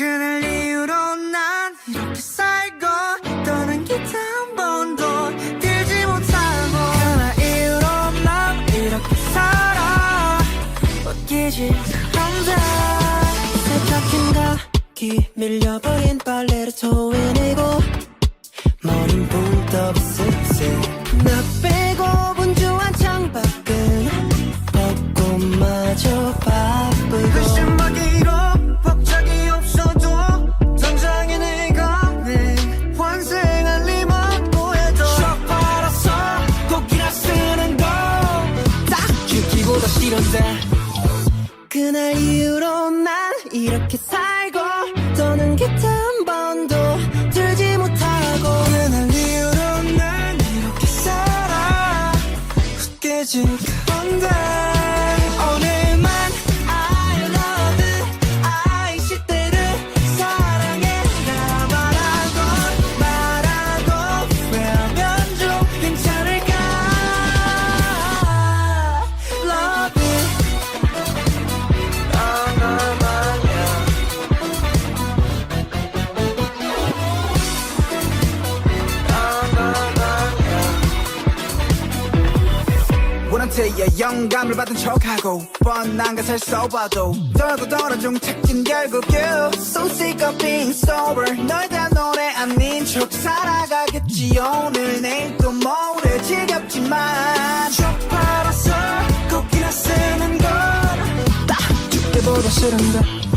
그날 이후로 난 이렇게 살고 떠난 기타 한 번도 들지 못하고 그날 이후로 난 이렇게 살아. 웃기지 않아. 세탁긴 가기 밀려버린 빨래를 토해내고 머린 붕떠 습습 나 싫은데 그날 이후로 난 이렇게 살고 떠는 기타 한 번도 들지 못하고 그날 이후로 난 이렇게 살아. 웃기 원한테의 영감을 받은 척하고 뻔한 것을 써봐도 떨고 떨어 중 찾긴 결국 you. So sick of being sober. 널 대한 노래 아닌 척 살아가겠지. 오늘 내일 또 모레 지겹지만 척 팔아서 곡이나 쓰는 건딱 죽기보다 싫은데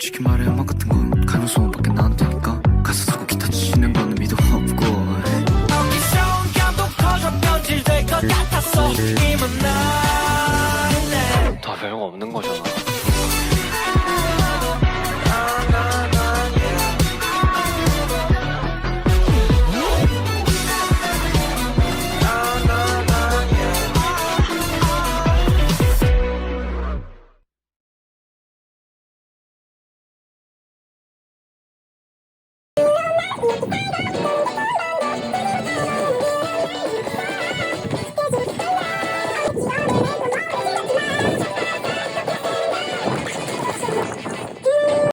솔직히 말해 음악 같은 건 가능성밖에 나한테 할까. 가사 쓰고 기타 치는 거는 미도 없고 어디서 감동 커져 변질될 것 같았어 이만 날다 별거 없는 거잖 Oh,